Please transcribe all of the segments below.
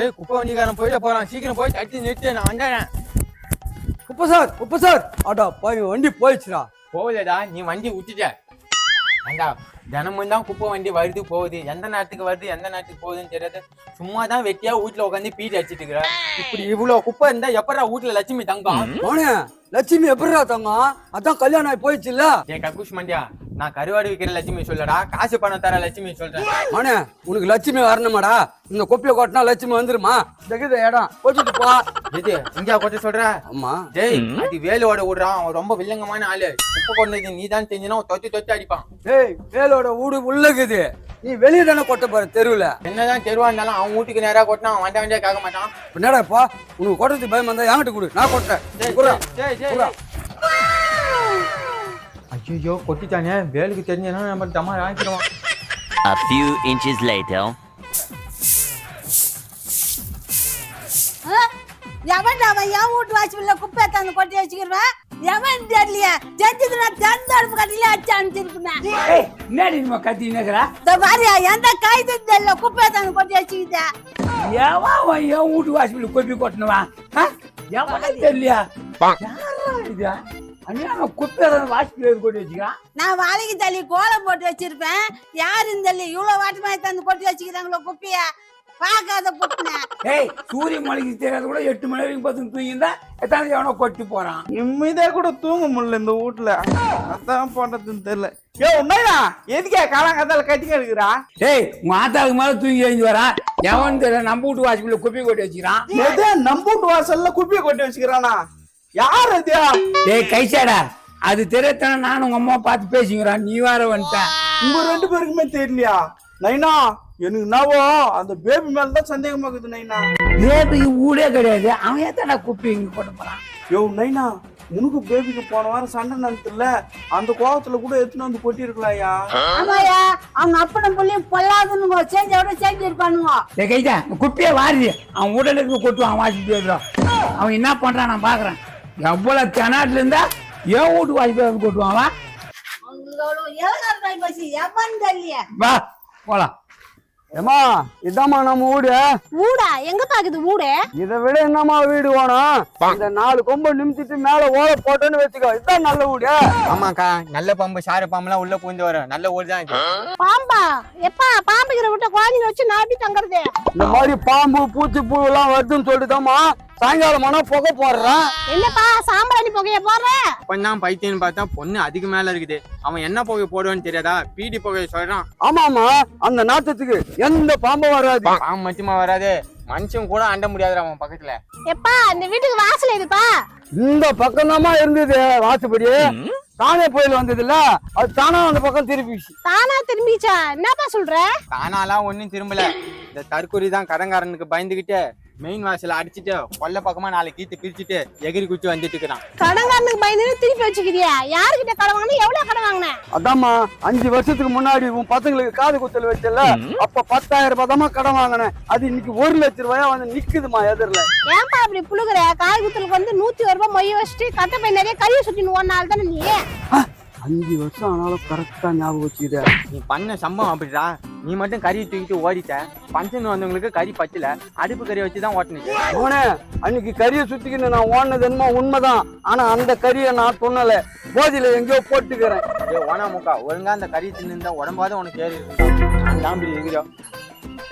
ஏய் குப்பை வண்டிக்காரன் போயிட போறான். சீக்கிரம் போய் தட்டி நிறுத்து நான் வந்தேன் குப்பை சார் குப்பை சார். அடா போய் வண்டி போயிடுச்சுடா. போகலடா நீ வண்டி விட்டுட்ட. ஏண்டா தினமும் தான் குப்பை வண்டி வருது போகுது. எந்த நேரத்துக்கு வருது எந்த நேரத்துக்கு போகுதுன்னு தெரியாது. சும்மா தான் வெட்டியா வீட்டுல உட்காந்து பீடி அடிச்சிட்டு இருக்கிற. இப்படி இவ்வளவு குப்பை இருந்தா எப்படா வீட்டுல லட்சுமி தங்கம்? மோனே லட்சுமி எப்படிடா தங்கம் அதான் கல்யாணம் ஆகி போயிடுச்சுல்ல? ஏன் கக்கூஷ் மண்டியா நான் கருவாடு விற்கிற லட்சுமி சொல்லடா காசு பணம் தர லட்சுமி சொல்றேன். மோனே உனக்கு லட்சுமி வரணுமாடா? இந்த குப்பையை கொட்டினா லட்சுமி வந்துருமா? தகுந்த இடம் கொட்டிட்டு போ. இது இந்தியா கொட்ட சொல்ற. ஆமா. டேய் அது வேலோட விடுறான் அவன் ரொம்ப வில்லங்கமான ஆளு. குப்பை கொண்டது நீ தான் செஞ்சினா தொத்தி தொத்தி அடிப்பான். டேய் வேலோட வீடு உள்ளக்குது நீ வெளியே தானே கொட்ட போற தெருவுல? என்னதான் தெருவா இருந்தாலும் அவன் வீட்டுக்கு நேரா கொட்டினா அவன் வண்ட வண்டியா கேட்க மாட்டான். என்னடாப்பா உனக்கு கொட்டுறதுக்கு பயமா இருந்தா என்கிட்ட கொடு? நான் குடுறா. ஐயோ கொட்டிட்டானே. வேலுக்கு தெரிஞ்சனா நம்ம தம்மா ஆக்கிடுவான் A few inches later. எவன் அவன் என் வீட்டு வாசல்ல குப்பை தந்து கொட்டி வச்சுக்கிறவன் எவன் தெரியலையே? தெரிஞ்சது நான் திறந்த அடுப்பு கட்டில அடிச்சு அனுப்பிச்சிருப்பேன் என்னடி நம்ம கத்தி நிக்கிறா இந்த மாதிரி எந்த காய்து தெரியல குப்பை தந்து கொட்டி வச்சுக்கிட்டேன் எவன் என் வீட்டு வாசல் கொப்பி கொட்டினவன் எவனே தெரியலையா? யாரா இது? அண்ணா குப்பை கொட்டி வச்சுக்கிறான் நான் வாழைக்கு தள்ளி கோலம் போட்டு வச்சிருப்பேன். யாரும் தெரியல இவ்வளவு வாட்டமாய் தந்து கொட்டி வச்சுக்கிறாங்களோ குப்பைய? பார்க்காத ஏய் சூரிய மலைக்கு தெரியாத கூட எட்டு மணி வரைக்கும் பார்த்து தூங்கியிருந்தா எத்தனை எவனோ கொட்டி போறான். நிம்மதியா கூட தூங்க முடியல இந்த வீட்டுல அதான் பண்றதுன்னு தெரியல. ஏ உண்மையா? எதுக்கே காலங்காத்தால கட்டிக்க எடுக்கிறா ஏய் உங்க ஆத்தாவுக்கு மேல தூங்கி எழுந்து வரான் எவன் தெரியல நம்ம வீட்டு வாசல் குப்பி கொட்டி வச்சுக்கிறான். எது? நம்ம வீட்டு வாசல்ல குப்பியை கொட்டி வச்சுக்கிறானா? யார் அது ஏய் கைசாடா அது தெரியத்தானே நானும் உங்க அம்மா பார்த்து பேசிக்கிறான் நீ வேற வந்துட்டேன் உங்க ரெண்டு பேருக்குமே தெரியலையா? நைனா எனக்கு என்னவோ அந்த பேபி மேல தான் சந்தேகமா இருக்குது நைனா. பேபிக்கு ஊடே கிடையாது. அவன் ஏத்தாடா குப்பி இங்க போட்டு போறான்? யோ நைனா உனக்கு பேபிக்கு போன வாரம் சண்டை நடத்துல அந்த கோவத்துல கூட எடுத்துன்னு வந்து கொட்டி இருக்கலாம்யா ஆமாயா அவங்க அப்பனும் புள்ளியும் பொல்லாதுன்னு செஞ்சோட செஞ்சு இருப்பானுங்க. டேய் கைதா குப்பையே வாரிது அவன் உடல இருந்து கொட்டுவான் அவன் வாசி போயிடுறான் அவன் என்ன பண்றான் நான் பாக்குறேன். எவ்வளவு தெனாட்டுல இருந்தா என் வீட்டு வாசி போய் கொட்டுவான் அவன் எவ்வளவு எவன் தெரியல வா போலாம். ஏம்மா இதாம்மா நம்ம வீடு ஊடா எங்க பாக்குது ஊடு இதை விட என்னம்மா வீடு வேணும்? இந்த நாலு கொம்பை நிமித்திட்டு மேல ஓலை போட்டோன்னு வச்சுக்கோ இதான் நல்ல வீடு ஆமாக்கா நல்ல பாம்பு சார பாம்புலாம் உள்ள பூந்து வரும். நல்ல ஊர் தான் இது. பாம்பா எப்பா பாம்புகிற விட்ட குழந்தைங்க வச்சு நான் எப்படி தங்குறது? இந்த மாதிரி பாம்பு பூச்சி பூ எல்லாம் வருதுன்னு சொல்லிட்டுதாம்மா சாயங்காலம் ஆனா புகை போடுறேன் என்னப்பா சாம்பிராணி புகைய போடுற? அப்பந்தான் பைத்தியம்னு பார்த்தா பொண்ணு அதுக்கு மேல இருக்குது. அவன் என்ன புகை போடுவான்னு தெரியாதா? பீடி புகையை சொல்றான். ஆமாமா அந்த நாட்டத்துக்கு எந்த பாம்பும் வராது. பாம்பு மட்டுமா வராது. மனுஷன் கூட அண்ட முடியாதுடா அவன் பக்கத்துல. எப்பா இந்த வீட்டுக்கு வாசல் எதுப்பா? இந்த பக்கம் இருந்தது வாசுபடி தானே புயல் வந்தது இல்ல அது தானா அந்த பக்கம் திருப்பிச்சு தானா திரும்பிச்சா? என்னப்பா சொல்ற? தானாலாம் ஒண்ணும் திரும்பல. இந்த தற்கொலை தான் கடங்காரனுக்கு பயந்துகிட்டு மெயின் வாசல அடிச்சிட்டு கொல்ல பக்கமா நாலு கீத்து பிரிச்சுட்டு எகிரி குச்சி வந்துட்டு இருக்கிறான் கடன்காரனுக்கு பயந்து திருப்பி வச்சுக்கிறியா? யாருக்கிட்ட கடன் வாங்கின? எவ்வளவு கடன் வாங்கின? அதாம்மா அஞ்சு வருஷத்துக்கு முன்னாடி உன் பசங்களுக்கு காது குத்தல் வச்சல அப்ப பத்தாயிரம் ரூபாய் தாம்மா கடன் வாங்கினேன் அது இன்னைக்கு ஒரு லட்ச ரூபாயா வந்து நிக்குதுமா எதிரில. ஏன்பா அப்படி புழுகுற? காய் குத்தலுக்கு வந்து நூத்தி ஒரு ரூபாய் மொய் வச்சுட்டு கட்டை பை நிறைய கறியை சுட்டின்னு ஒரு நாள் தானே நீ? அஞ்சு வருஷம் ஆனாலும் கரெக்டா ஞாபகம் வச்சுக்கிற நீ பண்ண சம்பவம் அப்படிடா. நீ மட்டும் கறி தூக்கிட்டு ஓடிட்ட. பஞ்சன் வந்தவங்களுக்கு கறி பச்சல அடுப்பு கறி வச்சு தான் ஓட்டுனுச்சு அவனே அன்னைக்கு கறியை சுத்திக்கின்னு நான் ஓடினது என்னமோ உண்மைதான். ஆனா அந்த கறியை நான் துண்ணல போதியில எங்கேயோ போட்டுக்கிறேன். ஏ ஓனா முக்கா ஒழுங்கா அந்த கறி தின்னு உடம்பாத உனக்கு ஏறி தாம்பி இருக்கிறோ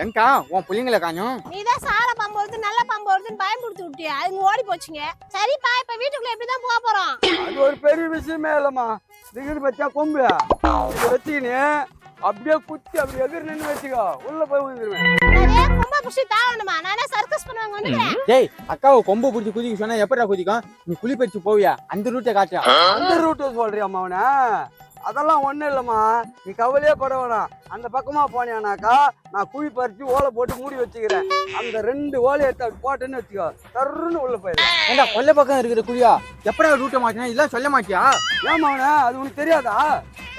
எங்கக்கா உன் புள்ளைங்களை காணும். நீதான் சார பாம்பு வருது நல்ல பாம்பு வருதுன்னு பயன்படுத்தி விட்டியா. அதுங்க ஓடி போச்சுங்க. சரிப்பா இப்ப வீட்டுக்குள்ள எப்படிதான் போக போறோம்? அது ஒரு பெரிய விஷயமே இல்லம்மா. திகிரி பச்சா கொம்பு? இதை வச்சுக்கின்னு அப்படியே குத்தி அப்படி எதிர் நின்று வச்சுக்கோ. உள்ள போய் விழுந்துருவேன் அதே கும்ப புடிச்சு தாவணுமா நானே சர்க்கஸ் பண்ணுவாங்க வந்துக்கிறேன். டேய் அக்காவை கொம்பு பிடிச்சி குதிக்க சொன்னா எப்படா குதிக்கும்? நீ குழி பறிச்சு போவியா? அந்த ரூட்டை காட்டுறா. அந்த ரூட்டு சொல்றியாம்மா அவனை அதெல்லாம் ஒண்ணும் இல்லம்மா. நீ கவலையே பட வேணாம். அந்த பக்கமா போனியானாக்கா நான் குழி பறிச்சு ஓலை போட்டு மூடி வச்சுக்கிறேன். அந்த ரெண்டு ஓலையை எடுத்து போட்டேன்னு வச்சுக்கோ. தருன்னு உள்ள போயிடும் ஏண்டா கொல்ல பக்கம் இருக்கிற குழியா? எப்படா ரூட்டை மாட்டினா இதெல்லாம் சொல்ல மாட்டியா? ஏமா அவனை அது உனக்கு தெரியாதா?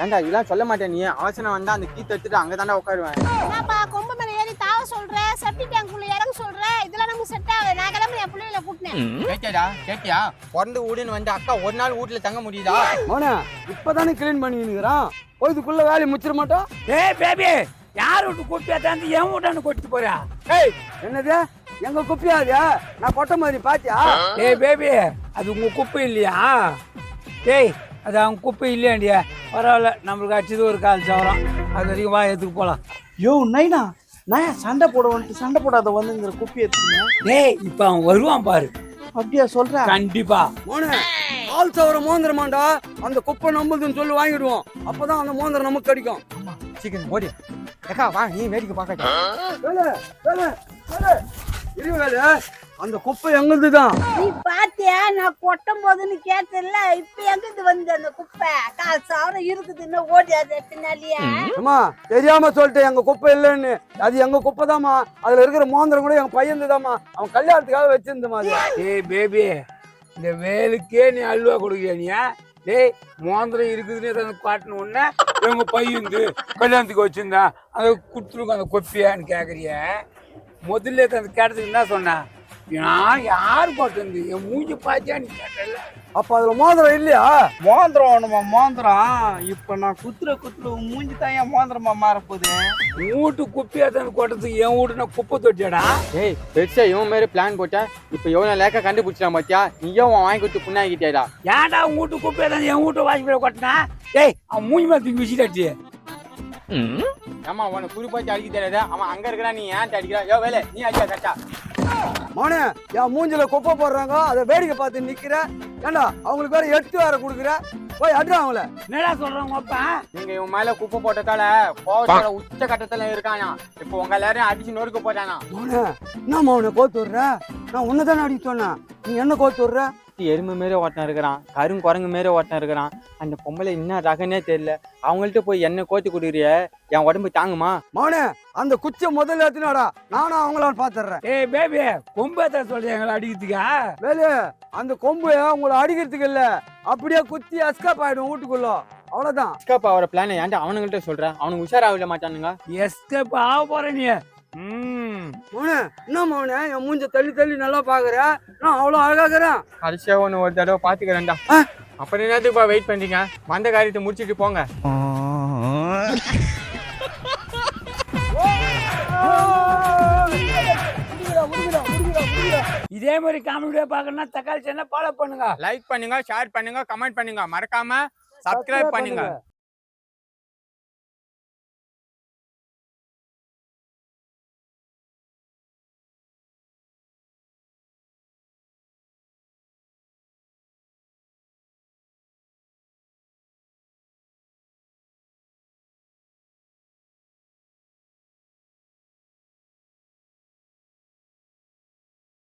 ஏண்டா இதெல்லாம் சொல்ல மாட்டேன் நீ. அவசரம் வந்தா அந்த கீத்து எடுத்துட்டு அங்க தாண்டா உட்காருவேன். என்னப்பா கொம்பு மேல ஏறி தாவ சொல்ற செப்டி டேங்க்குள்ள இறங்க சொல்ற இதெல்லாம் நமக்கு செட் ஆகுது. நான் கிளம்பி என் பிள்ளைகளை கூட்டினேன் கேட்டியாடா கேட்டியா? பிறந்து வீடுன்னு வந்து அக்கா ஒரு நாள் வீட்டுல தங்க முடியுதா? மோனே இப்பதானே கிளீன் பண்ணிக்கிறான் போயதுக்குள்ள வேலையை முச்சிட மாட்டோம்? ஏய் பேபி யார் வீட்டு குப்பையை தாண்டி என் வீட்டான்னு கொட்டி போறா ஏய் என்னது? எங்க குப்பையா அது நான் கொட்ட மாதிரி பாத்தியா? ஏய் பேபி அது உங்க குப்பை இல்லையா? டேய் அது அவங்க குப்பை இல்லையாண்டியா? பரவாயில்ல நம்மளுக்கு அடிச்சது ஒரு கால் சவரம். அது வரைக்கும் வா எடுத்துக்கு போலாம். யோ நைனா நான் ஏன் சண்டை போட வந்துட்டு சண்டை போடாத வந்துங்கிற குப்பி எடுத்துங்க டேய் இப்ப அவன் வருவான் பாரு. அப்படியா சொல்ற? கண்டிப்பா. மோனே கால் சவர மோந்திரமாண்டா அந்த குப்பை நம்மளுதுன்னு சொல்லி வாங்கிடுவோம். அப்பதான் அந்த மோந்திரம் நமக்கு கிடைக்கும் சீக்கிரம் ஓடி. ஏக்கா வா நீ வேடிக்கை பார்க்க வேலை வேலை வேலை. இரு வேலை. அந்த குப்பை எங்களுது தான் நீ பாத்தியா? நான் கொட்டும் போதுன்னு கேட்டல இப்ப எங்கிருந்து வந்து அந்த குப்பை? கால் சவரம் இருக்குதுன்னு ஓடியாத பின்னாலியே அம்மா தெரியாம சொல்லிட்டேன் எங்க குப்பை இல்லைன்னு. அது எங்க குப்பை தாம்மா அதுல இருக்கிற மோந்திரம் கூட எங்க பையன் தாம்மா அவன் கல்யாணத்துக்காக வச்சிருந்தமா அது. ஏய் பேபி இந்த வேலுக்கே நீ அல்வா கொடுக்கியா நீ? டேய் மோந்திரம் இருக்குதுன்னு காட்டின உடனே எங்க பையந்து கல்யாணத்துக்கு வச்சிருந்தா அதை கொடுத்துருங்க அந்த கொப்பியான்னு கேட்குறிய முதல்ல அந்த கேட்டதுக்கு என்ன சொன்னேன்? நான் யார் பார்த்து என் மூஞ்சி பாத்தியான்னு கேட்டல அப்ப அதுல மோதிரம் இல்லையா? மோந்திரம் வேணுமா? மோந்திரம் இப்ப நான் குத்துற குத்துற மூஞ்சி தான் ஏன் மோந்திரமா மாறப்போகுது. வீட்டு குப்பையா தான் கொட்டத்துக்கு என் வீட்டு நான் குப்பை தொட்டியாடா? ஏய் பெருசா இவன் மாரி பிளான் போட்டா இப்போ எவ்வளோ லேக்கா கண்டுபிடிச்சிட்டான் பாத்தியா? நீயும் அவன் வாங்கி கொடுத்து புண்ணாக்கிட்டியாடா? ஏன்டா வீட்டு குப்பையா தான் என் வீட்டு வாசிப்பட கொட்டினா? டேய் அவன் மூஞ்சி மேல தூக்கி விசிட்டாச்சு ஆமா உனக்கு குறிப்பாச்சு அடிக்க தெரியாத. அவன் அங்க இருக்கிறான் நீ ஏன் அடிக்கிறா? யோ வேலை நீ அடிக்கா கரெக்டா? மோனே என் மூஞ்சில குப்பை போடுறாங்க அதை வேடிக்கை பார்த்து நிக்கிற. ஏண்டா அவங்களுக்கு வேற எட்டு வேற கொடுக்குற? போய் அட்ரா அவங்கள. என்னடா சொல்றான் உங்க அப்பா நீங்க இவன் மேல குப்பை போட்டதால கோவத்தோட உச்ச கட்டத்துல இருக்கானா? இப்போ உங்க எல்லாரையும் அடிச்சு நொறுக்க போட்டானா? மோனே என்ன மோனே கோத்து விடுற? நான் உன்னதானே அடிக்க சொன்னேன். நீ என்ன கோத்து விடுற? எருமை மாரி ஒருத்தன் இருக்கிறான் கரும் குரங்கு மாரி ஒருத்தன் இருக்கிறான். அந்த பொம்பளை என்ன ரகனே தெரியல. அவங்கள்ட்ட போய் என்ன கோத்தி கொடுக்குறிய? என் உடம்பு தாங்குமா? மோனே அந்த குச்சியை முதல்ல எடுத்துனாடா. நானும் அவங்களான்னு பாத்துறேன் ஏய் பேபி கொம்பத்தை சொல்றேன் எங்களை அடிக்கிறதுக்கா? வேலு அந்த கொம்பு உங்களை அடிக்கிறதுக்கு இல்ல. அப்படியே குத்தி அஸ்காப் ஆயிடும் வீட்டுக்குள்ள. அவ்வளவுதான். எஸ்கேப் ஆகிற பிளான் ஏன்டா அவனுங்கள்ட்ட சொல்றேன் அவனுக்கு உஷாராகல மாட்டானுங்க. எஸ்கேப் ஆக போற நீ. மோனே என்ன மோனே? என் மூஞ்ச தள்ளி தள்ளி நல்லா பாக்குற? நான் அவ்வளவு அழகாக்குறேன். கடைசியா ஒன்று ஒரு தடவை பார்த்துக்கிறேன்டா அப்புறம் என்னத்துக்குப்பா வெயிட் பண்றீங்க? வந்த காரியத்தை முடிச்சிட்டு போங்க. இதே மாதிரி காமெடியா பார்க்கணும்னா தக்காளி சேனல் ஃபாலோ பண்ணுங்க. லைக் பண்ணுங்க ஷேர் பண்ணுங்க கமெண்ட் பண்ணுங்க. மறக்காம சப்ஸ்கிரைப் பண்ணுங்க.